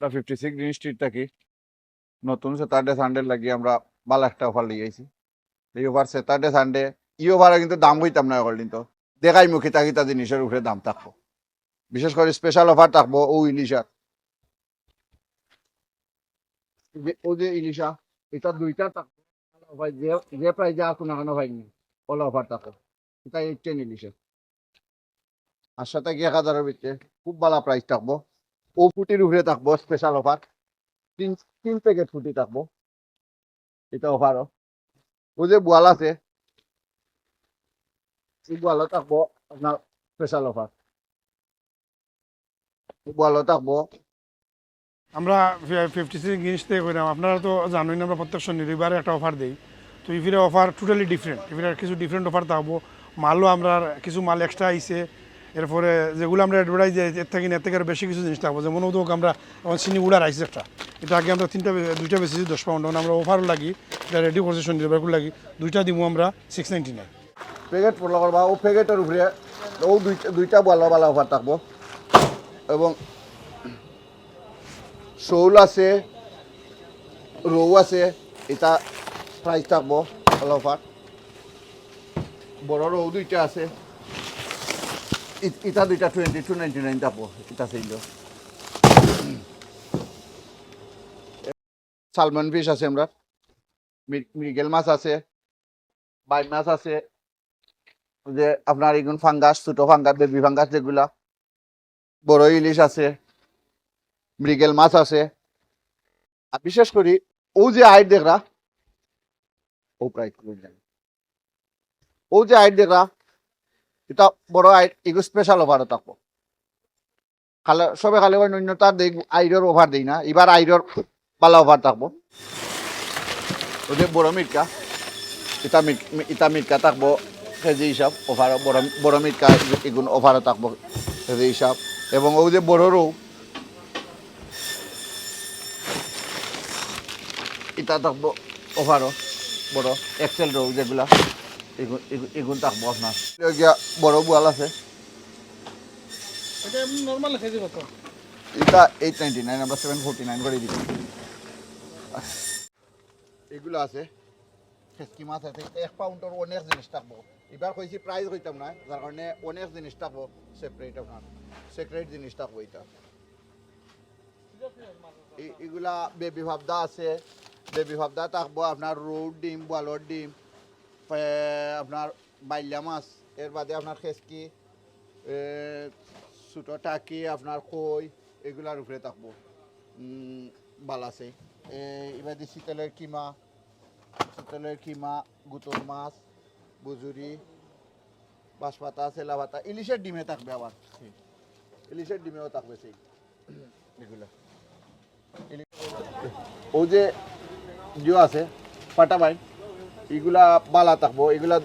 Fifty six green street থাকি নতুন Saturday Sunday লাগি আমরা ভালো একটা অফার লিয়ে আইছি। এই অফার স্যাটারডে সানডে ই অফারে কিন্তু দাম হইতাম না এখন কিন্তু দেখাই মুখে থাকি তা জিনিসের উপরে দাম থাকব। বিশেষ করে স্পেশাল অফার থাকব ও ইলিশার ও যে ইলিশা এটা দুইটা থাকব। যে যে প্রাইস যা কোনো কোনো হয়নি ওলা অফার থাকব। এটা এইটেন ইলিশের আর সাথে এক হাজারের ভিতরে খুব ভালো প্রাইস থাকব। ও ফুটির উপরে থাকব স্পেশাল অফার তিন তিন প্যাকেট ফুটি থাকব। এটা অফারও ও। যে বোয়াল আছে বোয়ালও থাকব আপনার স্পেশাল অফার বোয়ালও থাকব। আমরা ফিফটি সিক্স থেকে আপনারা তো আমরা প্রত্যেক শনিবারে একটা অফার দিই। তো ইফিরে অফার টোটালি ডিফারেন্ট ইফিরে কিছু ডিফারেন্ট অফার থাকব। মালও আমরা, কিছু মাল এক্সট্রা আইছে। এরপরে যেগুলো আমরা অ্যাডভার্টাইজ এর থেকে এর থেকে আরও বেশি কিছু জিনিস থাকব যেমন উদক আমরা চিনি উড়ার আইসি একটা। এটা আগে আমরা তিনটা, দুইটা বেশি দশ পাউন্ড আমরা অফারও লাগি, এটা রেডি করছি শনিবার লাগি। দুইটা দিব আমরা সিক্স নাইনটি নাইন প্যাকেট পড়ল করবা ও প্যাকেটের উপরে, ও দুইটা দুইটা ভালো ভালো অফার থাকব। এবং শৌল আছে, রৌ আছে, এটা প্রাইস থাকব ভালো অফার বড় রৌ দুইটা আছে। ইটা দুইটা টোয়েন্টি টু নাইনটি নাইন থাকব এটা সেইল সালমন ফিশ আছে আমরা। মৃগেল মাছ আছে বাই মাছ আছে, যে আপনার এগুন ফাঙ্গাস ছোট ফাঙ্গাস বেবি ফাঙ্গাস যেগুলা। বড় ইলিশ আছে মৃগেল মাছ আছে। আর বিশেষ করে, ও যে আইট দেখরা, ও প্রাইস ও যে আইট দেখরা এটা বড় আইট এগুলো স্পেশাল অফারও থাকব খালে সবে খালে নৈন্যতার দেই আইরর অফার দেই না এবার আইরর ভালো অফার থাকব ওদের বড় মিটকা এটা মিট এটা মিটকা থাকব কেজি হিসাব অফার বড় বড় মিটকা এগুলো অফারও থাকব কেজি হিসাব এবং ও যে বড় রৌ এটা থাকব অফারও বড় এক্সেল রৌ যেগুলা এগুলো এগুলো থাকব আপনার গিয়া বড় বোয়াল আছে। এটা নর্মাল এটা এইট নাইনটি নাইন আমরা সেভেন ফোরটি নাইন করে দিচ্ছি এগুলো আছে। খেসকি মাছ আছে। এক পাউন্ডের অনেক জিনিস থাকব। এবার কইছি প্রাইস কইতাম না যার কারণে অনেক জিনিস থাকব। সেপারেট আপনার। সেপারেট জিনিস থাকব এটা। এগুলা বেবি ভাবদা আছে। বেবি ভাবদা থাকব আপনার রৌড ডিম বলর ডিম। আপনার বাইলা মাছ, এর বাদে আপনার খেসকি ছোটো টাকি, আপনার কই এগুলার উপরে থাকব। বাল আছে। এবার শীতলের কিমা শীতলের কিমা গুতর মাছ, বুজুরি, বাঁশপাতা সেলা পাতা ইলিশের ডিমে থাকবে আবার। ইলিশের ডিমেও থাকবে সেই। এগুলো। ও যে জো আছে, পাটা বাইন এগুলা বালা থাকব, এগুলা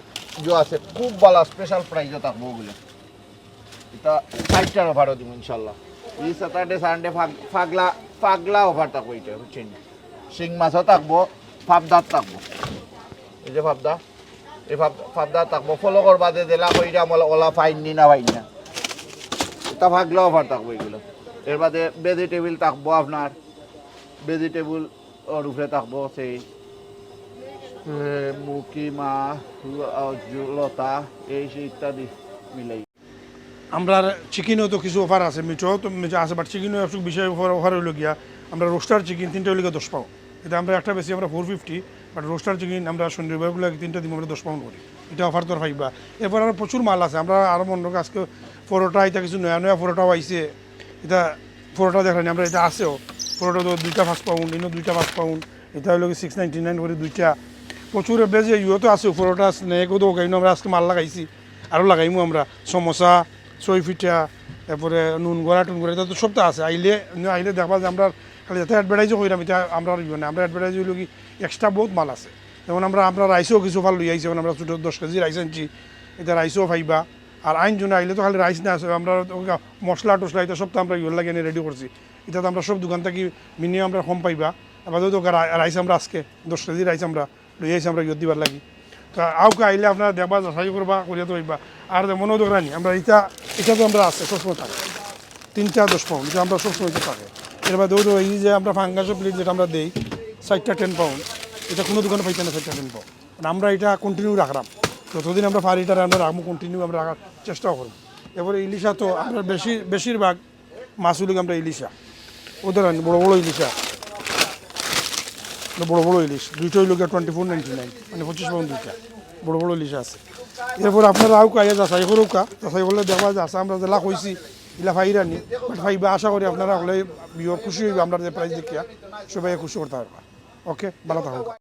জো আছে, খুব বালা স্পেশাল প্রাইজও থাকব ওগুলো। এটা ষাটটার অফারও দিব ইনশাল্লাহ। এই স্যাটারডে সানডে ফাগলা ফাগলা অফার থাকব এটা বুঝছেন? শিং মাছও থাকব, ফাবদার থাকব। এই যে ফাবদা, এই ফাব, ফাবদা থাকব। ফলো করবা যে দিলা কইরা ওলা ফাইন নি না ফাইন না। এটা ফাগলা অফার থাকব এগুলো। এর বাদে ভেজিটেবিল থাকব আপনার। ভেজিটেবল ওর উপরে থাকব, সেই মুকি লতা এই ইত্যাদি মিলাই আমরা চিকেনও তো কিছু অফার আছে মিঠো তো আছে বাট চিকেনও একটু বিষয় অফার অফার হইল গিয়া আমরা রোস্টার চিকেন তিনটা হইলে দশ পাও এটা আমরা একটা বেশি আমরা four fifty but roaster chicken আমরা শনিবারগুলো তিনটা দিন আমরা দশ পাউন্ড করি এটা অফার তোর পাইবা এরপর আরও প্রচুর মাল আছে আমরা আরও মনে রাখি আজকে পরোটা এটা কিছু নয়া নয়া পরোটাও আইছে এটা পরোটা দেখানি আমরা এটা আছেও পরোটা তো দুইটা পাঁচ পাউন্ড ইনো দুইটা পাঁচ পাউন্ড এটা হইল সিক্স নাইনটি নাইন করে দুইটা প্রচুর বেজে ইউতো আছে পরোটা স্নেকও তো ওখানে আমরা আজকে মাল লাগাইছি। আরও লাগাইমু আমরা, সমোসা, সই ফিটা তারপরে নুন গড়া টুন গড়া তো সবটা আছে। আইলে আইলে দেখবা যে আমরা খালি যাতে অ্যাডভার্টাইজও করিলাম এটা আমরা না। আমরা অ্যাডভার্টাইজ হইল কি এক্সট্রা বহুত মাল আছে। যেমন আমরা আমরা রাইসও কিছু ভালো লই আইছি, যেমন আমরা ছোটো দশ কেজি রাইস আনছি, এটা রাইসও পাইবা আর আইন জন্য আইলে তো খালি রাইস না আছে, আমরা মশলা টসলা, এটা সব তো আমরা ইয়ে লাগে রেডি করছি। এটা তো আমরা সব দোকান থেকে মিনিমাম আমরা কম পাইবা। আপাতত রাইস আমরা আজকে, দশ কেজি রাইস আমরা লই আইছি আমরা ইয়ে দিবার লাগি। তো আউকে আইলে আপনারা দেখবা যাচাই করবা করিয়া তো হইবা আর মনেও দোকানি আমরা এটা এটা তো আমরা আছে সবসময় থাকে। তিনটা দশ পাউন্ড এটা আমরা সবসময় থাকে। এর বাদেও তো এই যে আমরা ফাঙ্গাসো প্লেট যেটা আমরা দেই চারটা টেন পাউন্ড এটা কোনো দোকানে পাইতে না চারটা টেন পাউন্ড মানে আমরা এটা কন্টিনিউ রাখলাম যতদিন আমরা পারি এটা আমরা রাখব কন্টিনিউ আমরা রাখার চেষ্টাও করব এবারে ইলিশা তো আমরা বেশি বেশিরভাগ মাছগুলি আমরা ইলিশা। ওদের বড় বড়ো ইলিশা। বড়ো বড় ইলিশ। দুইটা হইল টোয়েন্টি ফোর নাইনটি নাইন মানে পঁচিশ পাউন্ড দুইটা। বড় বড় ইলিশ আছে। এরপর আপনারা আউ কাইয়া যাচাই করুক যাচাই করলে দেখা যে আছে, আমরা জেলা কইছি ইলা ফাইরানি বাট ফাইবা, আশা করি আপনারা হলে খুশি হইবে, আমরা যে প্রাইজ দেখিয়া সবাই খুশি করতে পারবা। ওকে ভালো থাকুক